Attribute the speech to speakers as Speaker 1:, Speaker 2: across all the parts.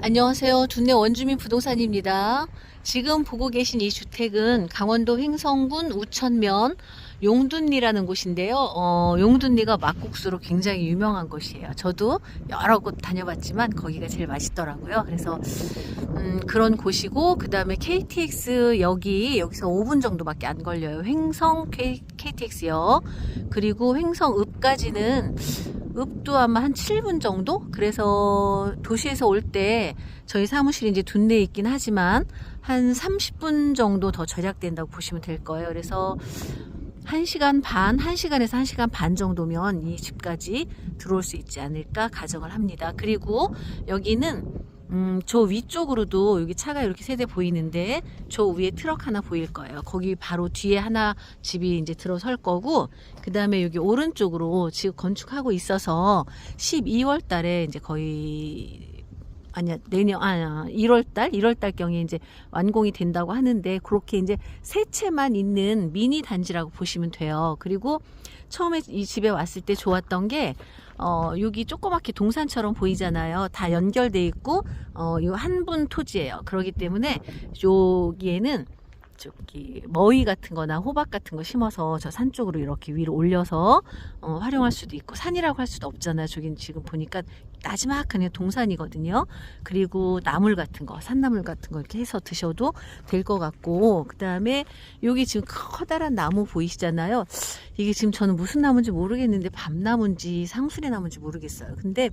Speaker 1: 안녕하세요. 둔내 원주민 부동산입니다. 지금 보고 계신 이 주택은 강원도 횡성군 우천면 용둔리라는 곳인데요. 어, 용둔리가 막국수로 굉장히 유명한 곳이에요. 저도 여러 곳 다녀봤지만 거기가 제일 맛있더라고요. 그래서 음, 그런 곳이고 그 다음에 KTX 역이 여기서 5분 정도밖에 안 걸려요. 횡성 K, KTX역 그리고 횡성읍까지는 읍도 아마 한 7분 정도? 그래서 도시에서 올 때 저희 사무실이 이제 둔내에 있긴 하지만 한 30분 정도 더 절약된다고 보시면 될 거예요. 그래서 1시간 반, 1시간에서 1시간 반 정도면 이 집까지 들어올 수 있지 않을까 가정을 합니다. 그리고 여기는 음, 저 위쪽으로도 여기 차가 이렇게 세대 보이는데 저 위에 트럭 하나 보일 거예요. 거기 바로 뒤에 하나 집이 이제 들어설 거고 그 다음에 여기 오른쪽으로 지금 건축하고 있어서 12월 달에 이제 거의 아니야 내년 아 1월 달 1월 달 경에 이제 완공이 된다고 하는데 그렇게 이제 세 채만 있는 미니 단지라고 보시면 돼요. 그리고 처음에 이 집에 왔을 때 좋았던 게 어, 여기 조그맣게 동산처럼 보이잖아요. 다 연결돼 있고, 어, 요 한 분 토지예요. 그렇기 때문에 여기에는 저기 머위 같은 거나 호박 같은 거 심어서 저 산 쪽으로 이렇게 위로 올려서 어, 활용할 수도 있고 산이라고 할 수도 없잖아요. 저긴 지금 보니까 나지막한 동산이거든요. 그리고 나물 같은 거, 산나물 같은 거 이렇게 해서 드셔도 될 것 같고, 그 다음에 여기 지금 커다란 나무 보이시잖아요. 이게 지금 저는 무슨 나무인지 모르겠는데 밤나무인지 상수리 나무인지 모르겠어요. 근데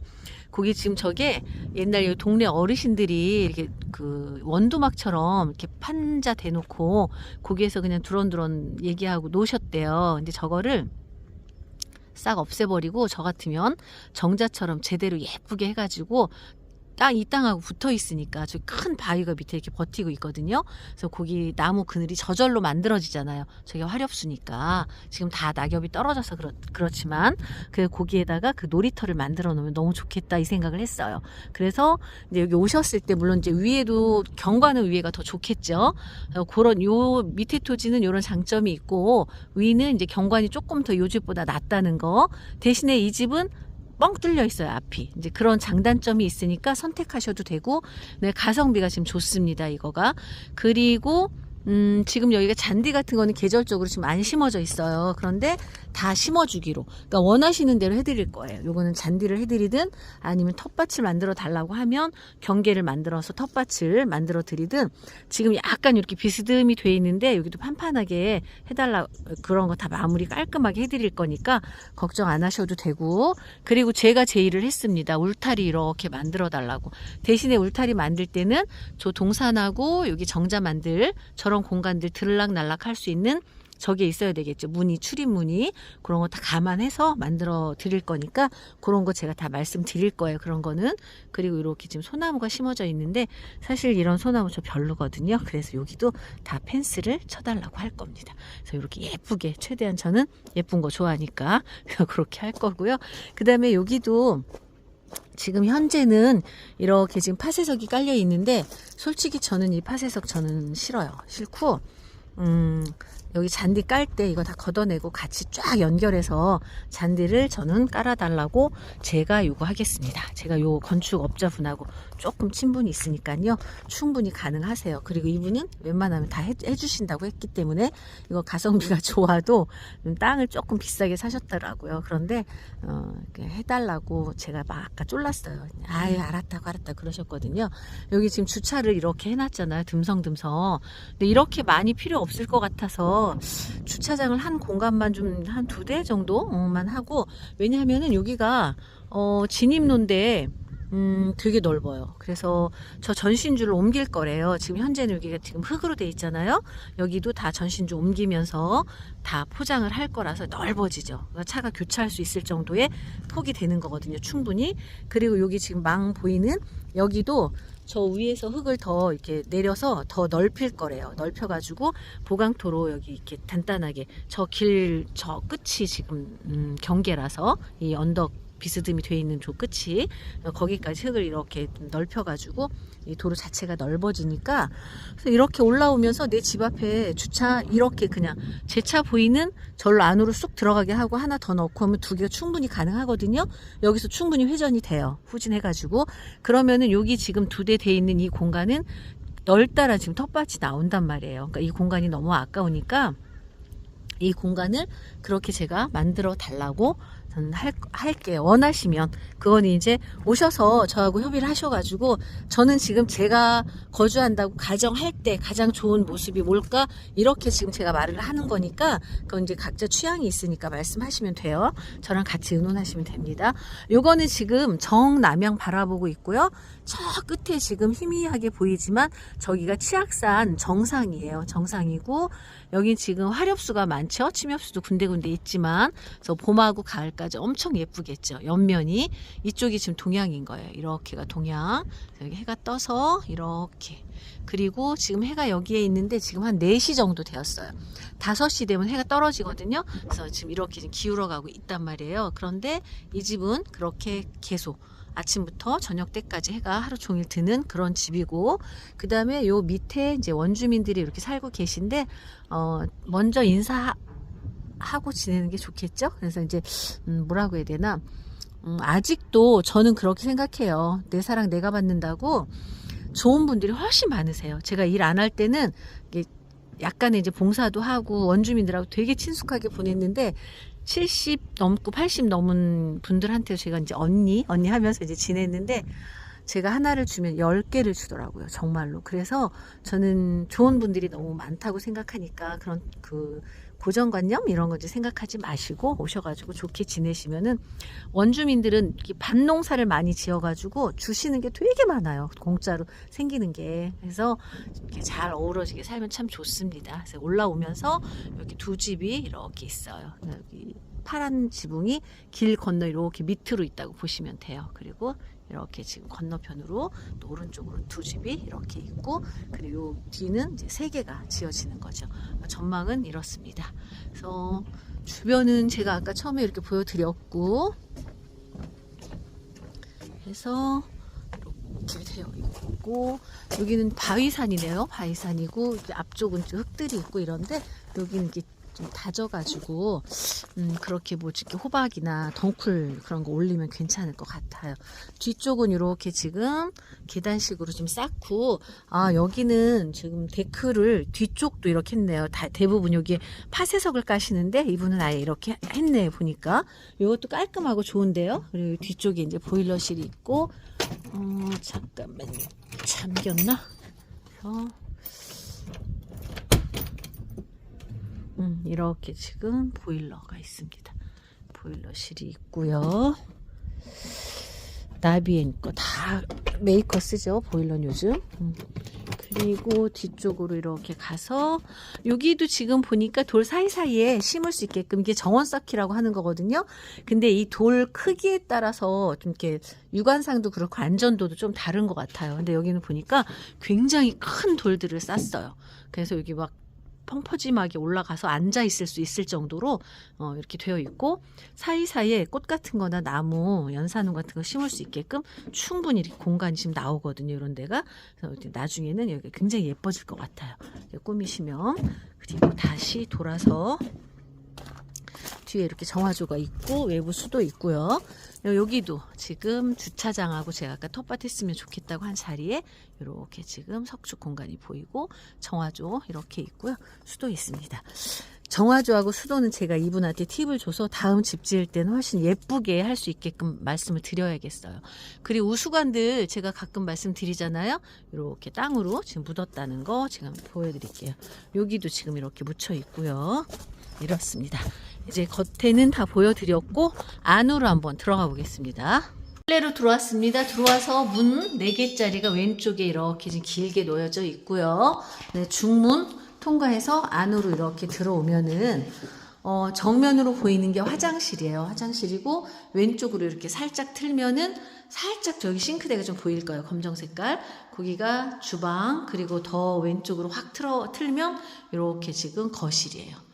Speaker 1: 거기 지금 저게 옛날 이 동네 어르신들이 이렇게 그 원두막처럼 이렇게 판자 대놓고 거기에서 그냥 두런두런 얘기하고 놓으셨대요. 근데 저거를 싹 없애버리고 저 같으면 정자처럼 제대로 예쁘게 해가지고 땅이 땅하고 붙어 있으니까 저 큰 바위가 밑에 이렇게 버티고 있거든요. 그래서 거기 나무 그늘이 저절로 만들어지잖아요. 저게 화렵수니까 지금 다 낙엽이 떨어져서 그렇, 그렇지만 그 거기에다가 그 놀이터를 만들어 놓으면 너무 좋겠다 이 생각을 했어요. 그래서 이제 여기 오셨을 때 물론 이제 위에도 경관은 위에가 더 좋겠죠. 어, 그런 요 밑에 토지는 이런 장점이 있고 위는 이제 경관이 조금 더 요 집보다 낫다는 거 대신에 이 집은 뻥 뚫려 있어요 앞이. 이제 그런 장단점이 있으니까 선택하셔도 되고 네 가성비가 지금 좋습니다 이거가. 그리고 음, 지금 여기가 잔디 같은 거는 계절적으로 지금 안 심어져 있어요. 그런데 다 심어주기로. 그러니까 원하시는 대로 해드릴 거예요. 요거는 잔디를 해드리든 아니면 텃밭을 만들어 달라고 하면 경계를 만들어서 텃밭을 만들어 드리든 지금 약간 이렇게 비스듬히 돼 있는데 여기도 판판하게 해달라 그런 거 다 마무리 깔끔하게 해드릴 거니까 걱정 안 하셔도 되고 그리고 제가 제의를 했습니다. 울타리 이렇게 만들어 달라고. 대신에 울타리 만들 때는 저 동산하고 여기 정자 만들 저런 공간들 들락날락 할 수 있는 저게 있어야 되겠죠. 문이 출입문이 그런 거 다 감안해서 만들어 드릴 거니까 그런 거 제가 다 말씀드릴 거예요. 그런 거는 그리고 이렇게 지금 소나무가 심어져 있는데 사실 이런 소나무 저 별로거든요. 그래서 여기도 다 펜스를 쳐달라고 할 겁니다. 그래서 이렇게 예쁘게 최대한 저는 예쁜 거 좋아하니까 그렇게 할 거고요. 그 다음에 여기도 지금 현재는 이렇게 지금 파쇄석이 깔려 있는데 솔직히 저는 이 파쇄석 저는 싫어요. 싫고 음 여기 잔디 깔 때 이거 다 걷어내고 같이 쫙 연결해서 잔디를 저는 깔아달라고 제가 요거 하겠습니다. 제가 요 건축업자분하고 조금 친분이 있으니까요. 충분히 가능하세요. 그리고 이분은 웬만하면 다 해, 해주신다고 했기 때문에 이거 가성비가 좋아도 땅을 조금 비싸게 사셨더라고요. 그런데 어, 해달라고 제가 막 아까 쫄랐어요. 아유 알았다고 알았다 그러셨거든요. 여기 지금 주차를 이렇게 해놨잖아요. 듬성듬성. 근데 이렇게 많이 필요 없을 것 같아서 주차장을 한 공간만 좀 한 두 대 정도만 하고 왜냐하면은 여기가 어 진입로인데 음 되게 넓어요. 그래서 저 전신주를 옮길 거래요. 지금 현재는 여기가 지금 흙으로 돼 있잖아요. 여기도 다 전신주 옮기면서 다 포장을 할 거라서 넓어지죠. 그러니까 차가 교차할 수 있을 정도의 폭이 되는 거거든요. 충분히. 그리고 여기 지금 망 보이는 여기도 저 위에서 흙을 더 이렇게 내려서 더 넓힐 거래요. 넓혀가지고 보강토로 여기 이렇게 단단하게 저 길저 끝이 지금 음, 경계라서 이 언덕 비스듬히 돼 있는 조 끝이 어, 거기까지 흙을 이렇게 좀 넓혀가지고 이 도로 자체가 넓어지니까 그래서 이렇게 올라오면서 내 집 앞에 주차 이렇게 그냥 제 차 보이는 절로 안으로 쑥 들어가게 하고 하나 더 넣고 하면 두 개가 충분히 가능하거든요. 여기서 충분히 회전이 돼요. 후진해가지고 그러면은 여기 지금 두 대 돼 있는 이 공간은 넓다란 지금 텃밭이 나온단 말이에요. 그러니까 이 공간이 너무 아까우니까 이 공간을 그렇게 제가 만들어 달라고 저는 할, 할게요. 원하시면. 그건 이제 오셔서 저하고 협의를 하셔가지고 저는 지금 제가 거주한다고 가정할 때 가장 좋은 모습이 뭘까? 이렇게 지금 제가 말을 하는 거니까 그건 이제 각자 취향이 있으니까 말씀하시면 돼요. 저랑 같이 의논하시면 됩니다. 요거는 지금 정남향 바라보고 있고요. 저 끝에 지금 희미하게 보이지만 저기가 치악산 정상이에요. 정상이고 여기 지금 화렵수가 많죠. 침엽수도 군데군데 있지만 그래서 봄하고 가을까지 엄청 예쁘겠죠. 옆면이 이쪽이 지금 동양인 거예요. 이렇게가 동양. 여기 해가 떠서 이렇게 그리고 지금 해가 여기에 있는데 지금 한 4시 정도 되었어요. 5시 되면 해가 떨어지거든요. 그래서 지금 이렇게 지금 기울어 가고 있단 말이에요. 그런데 이 집은 그렇게 계속 아침부터 저녁 때까지 해가 하루 종일 드는 그런 집이고 그 다음에 요 밑에 이제 원주민들이 이렇게 살고 계신데 어 먼저 인사하고 지내는 게 좋겠죠. 그래서 이제 음 뭐라고 해야 되나 음 아직도 저는 그렇게 생각해요. 내 사랑 내가 받는다고 좋은 분들이 훨씬 많으세요. 제가 일 안 할 때는 약간의 이제 봉사도 하고 원주민들하고 되게 친숙하게 보냈는데 70 넘고 80 넘은 분들한테 제가 이제 언니 언니 하면서 이제 지냈는데 제가 하나를 주면 10개를 주더라고요. 정말로. 그래서 저는 좋은 분들이 너무 많다고 생각하니까 그런 그 고정관념 이런 거 생각하지 마시고 오셔가지고 좋게 지내시면은 원주민들은 이렇게 밭농사를 많이 지어가지고 주시는 게 되게 많아요. 공짜로 생기는 게. 그래서 이렇게 잘 어우러지게 살면 참 좋습니다. 그래서 올라오면서 여기 두 집이 이렇게 있어요. 여기 파란 지붕이 길 건너 이렇게 밑으로 있다고 보시면 돼요. 그리고 이렇게 지금 건너편으로 또 오른쪽으로 두 집이 이렇게 있고 그리고 요 뒤는 이제 세 개가 지어지는 거죠. 전망은 이렇습니다. 그래서 주변은 제가 아까 처음에 이렇게 보여드렸고 해서 이렇게 되어 있고 여기는 바위산이네요. 바위산이고 앞쪽은 좀 흙들이 있고 이런데 여기는 이렇게 좀 다져가지고 음 그렇게 뭐 이렇게 호박이나 덩쿨 그런 거 올리면 괜찮을 것 같아요. 뒤쪽은 이렇게 지금 계단식으로 좀 쌓고 아 여기는 지금 데크를 뒤쪽도 이렇게 했네요. 다 대부분 여기에 파쇄석을 까시는데 이분은 아예 이렇게 했네 보니까 이것도 깔끔하고 좋은데요. 그리고 뒤쪽에 이제 보일러실이 있고 어 잠깐만요. 잠겼나? 어. 음, 이렇게 지금 보일러가 있습니다. 보일러실이 있고요. 나비엔 거 다 메이커 쓰죠. 보일러는 요즘. 음. 그리고 뒤쪽으로 이렇게 가서 여기도 지금 보니까 돌 사이사이에 심을 수 있게끔 이게 정원 쌓기라고 하는 거거든요. 근데 이 돌 크기에 따라서 좀 이렇게 유관상도 그렇고 안전도도 좀 다른 것 같아요. 근데 여기는 보니까 굉장히 큰 돌들을 쌌어요. 그래서 여기 막 펑퍼짐하게 올라가서 앉아 있을 수 있을 정도로 어, 이렇게 되어 있고 사이사이에 꽃 같은 거나 나무, 연산호 같은 거 심을 수 있게끔 충분히 이렇게 공간이 지금 나오거든요. 이런 데가. 나중에는 여기 굉장히 예뻐질 것 같아요. 꾸미시면. 그리고 다시 돌아서 뒤에 이렇게 정화조가 있고 외부 수도 있고요. 여기도 지금 주차장하고 제가 아까 텃밭 했으면 좋겠다고 한 자리에 이렇게 지금 석축 공간이 보이고 정화조 이렇게 있고요. 수도 있습니다. 정화조하고 수도는 제가 이분한테 팁을 줘서 다음 집 지을 때는 훨씬 예쁘게 할 수 있게끔 말씀을 드려야겠어요. 그리고 우수관들 제가 가끔 말씀드리잖아요. 이렇게 땅으로 지금 묻었다는 거 지금 보여드릴게요. 여기도 지금 이렇게 묻혀 있고요. 이렇습니다. 이제 겉에는 다 보여드렸고 안으로 한번 들어가 보겠습니다. 실내로 들어왔습니다. 들어와서 문 4개짜리가 왼쪽에 이렇게 지금 길게 놓여져 있고요. 네, 중문 통과해서 안으로 이렇게 들어오면은 어, 정면으로 보이는 게 화장실이에요. 화장실이고 왼쪽으로 이렇게 살짝 틀면은 살짝 저기 싱크대가 좀 보일 거예요. 검정 색깔. 거기가 주방 그리고 더 왼쪽으로 확 틀어 틀면 이렇게 지금 거실이에요.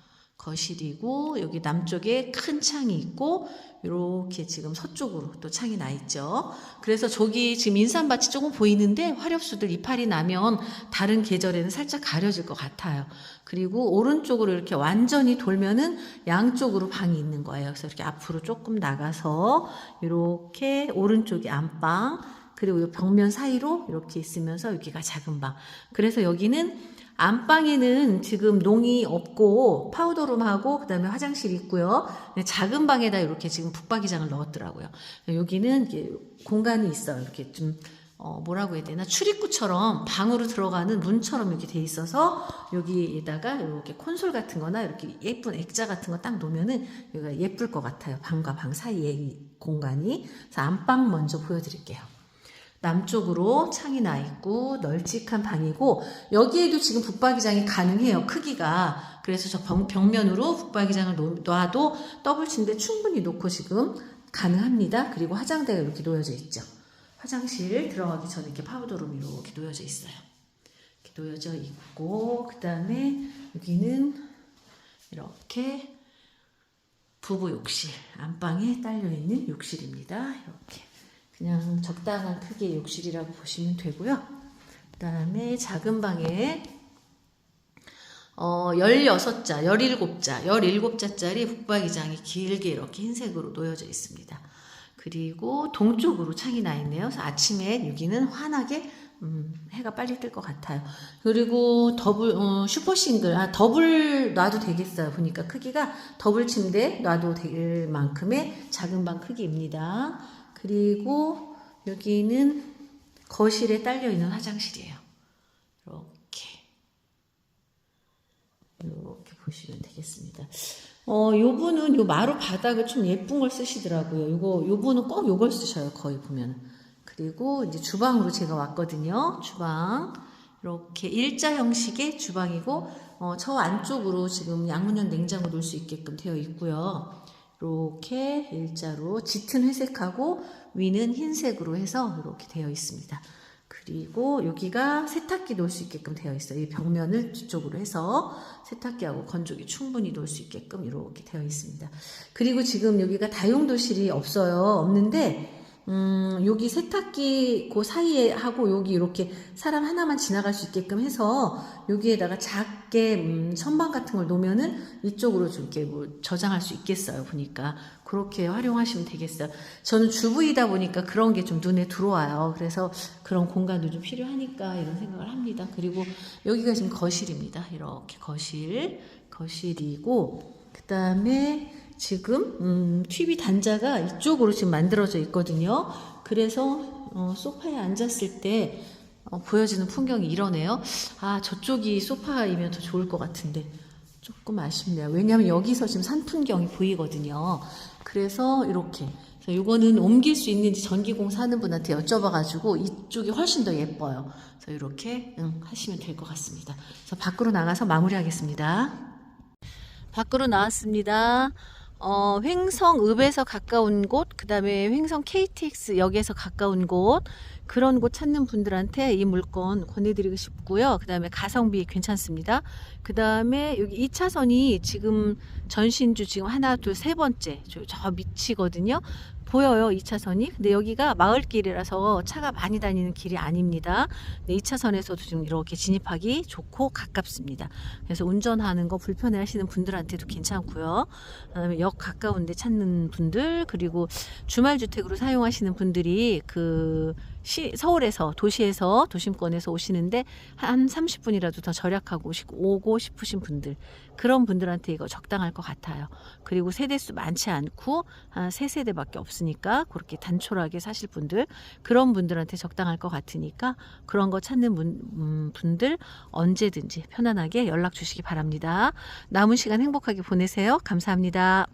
Speaker 1: 거실이고 여기 남쪽에 큰 창이 있고 이렇게 지금 서쪽으로 또 창이 나 있죠. 그래서 저기 지금 인삼밭이 조금 보이는데 화렵수들 이파리 나면 다른 계절에는 살짝 가려질 것 같아요. 그리고 오른쪽으로 이렇게 완전히 돌면은 양쪽으로 방이 있는 거예요. 그래서 이렇게 앞으로 조금 나가서 이렇게 오른쪽이 안방 그리고 이 벽면 사이로 이렇게 있으면서 여기가 작은 방. 그래서 여기는 안방에는 지금 농이 없고 파우더룸하고 그다음에 화장실 있고요. 네, 작은 방에다 이렇게 지금 북박이장을 넣었더라고요. 여기는 공간이 있어요. 이렇게 좀 어, 뭐라고 해야 되나 출입구처럼 방으로 들어가는 문처럼 이렇게 돼 있어서 여기에다가 이렇게 콘솔 같은 거나 이렇게 예쁜 액자 같은 거 딱 놓으면은 여기가 예쁠 것 같아요. 방과 방 사이에 이 공간이. 그래서 안방 먼저 보여드릴게요. 남쪽으로 창이 나 있고 널찍한 방이고 여기에도 지금 북박이장이 가능해요 크기가. 그래서 저 벽, 벽면으로 북박이장을 놓- 놔도 더블 침대 충분히 놓고 지금 가능합니다. 그리고 화장대가 이렇게 놓여져 있죠. 화장실 들어가기 전에 이렇게 파우더룸이 이렇게 놓여져 있어요. 이렇게 놓여져 있고 그 다음에 여기는 이렇게 부부 욕실 안방에 딸려 있는 욕실입니다. 이렇게 그냥 적당한 크기의 욕실이라고 보시면 되고요. 그 다음에 작은 방에 어 16자, 17자, 17자짜리 북박이장이 길게 이렇게 흰색으로 놓여져 있습니다. 그리고 동쪽으로 창이 나 있네요. 그래서 아침에 여기는 환하게 음, 해가 빨리 뜰 것 같아요. 그리고 더블 어, 슈퍼 싱글, 아 더블 놔도 되겠어요. 보니까 크기가 더블 침대 놔도 될 만큼의 작은 방 크기입니다. 그리고 여기는 거실에 딸려 있는 화장실이에요. 이렇게 이렇게 보시면 되겠습니다. 어, 요분은 요 마루 바닥을 좀 예쁜 걸 쓰시더라고요. 요거 요분은 꼭 요걸 쓰셔요. 거의 보면. 그리고 이제 주방으로 제가 왔거든요. 주방. 이렇게 일자 형식의 주방이고 어, 저 안쪽으로 지금 양문형 냉장고 놓을 수 있게끔 되어 있고요. 이렇게 일자로 짙은 회색하고 위는 흰색으로 해서 이렇게 되어 있습니다. 그리고 여기가 세탁기 놓을 수 있게끔 되어 있어요. 이 벽면을 뒤쪽으로 해서 세탁기하고 건조기 충분히 놓을 수 있게끔 이렇게 되어 있습니다. 그리고 지금 여기가 다용도실이 없어요. 없는데 음, 여기 세탁기 그 사이에 하고 여기 이렇게 사람 하나만 지나갈 수 있게끔 해서 여기에다가 작게 음, 선반 같은 걸 놓으면은 이쪽으로 좀 이렇게 뭐 저장할 수 있겠어요. 보니까 그렇게 활용하시면 되겠어요. 저는 주부이다 보니까 그런 게 좀 눈에 들어와요. 그래서 그런 공간도 좀 필요하니까 이런 생각을 합니다. 그리고 여기가 지금 거실입니다. 이렇게 거실, 거실이고 그 다음에 지금 음, TV 단자가 이쪽으로 지금 만들어져 있거든요. 그래서 어, 소파에 앉았을 때 어, 보여지는 풍경이 이러네요. 아 저쪽이 소파이면 더 좋을 것 같은데 조금 아쉽네요. 왜냐하면 여기서 지금 산 풍경이 보이거든요. 그래서 이렇게 이거는 옮길 수 있는지 전기공 사는 분한테 여쭤봐가지고 이쪽이 훨씬 더 예뻐요. 그래서 이렇게 응, 하시면 될 것 같습니다. 그래서 밖으로 나가서 마무리하겠습니다. 밖으로 나왔습니다. 어, 횡성읍에서 가까운 곳, 그 다음에 횡성 KTX 역에서 가까운 곳, 그런 곳 찾는 분들한테 이 물건 권해드리고 싶고요. 그 다음에 가성비 괜찮습니다. 그 다음에 여기 2차선이 지금 전신주 지금 하나, 둘, 세 번째, 저, 저 밑이거든요. 보여요, 2차선이. 근데 여기가 마을길이라서 차가 많이 다니는 길이 아닙니다. 네, 2차선에서도 지금 이렇게 진입하기 좋고 가깝습니다. 그래서 운전하는 거 불편해 하시는 분들한테도 괜찮고요. 그다음에 역 가까운 데 찾는 분들 그리고 주말 주택으로 사용하시는 분들이 그 시, 서울에서 도시에서 도심권에서 오시는데 한 30분이라도 더 절약하고 오고 싶으신 분들 그런 분들한테 이거 적당할 것 같아요. 그리고 세대수 많지 않고 한 세 세대밖에 없으니까 그렇게 단촐하게 사실 분들 그런 분들한테 적당할 것 같으니까 그런 거 찾는 분, 음, 분들 언제든지 편안하게 연락 주시기 바랍니다. 남은 시간 행복하게 보내세요. 감사합니다.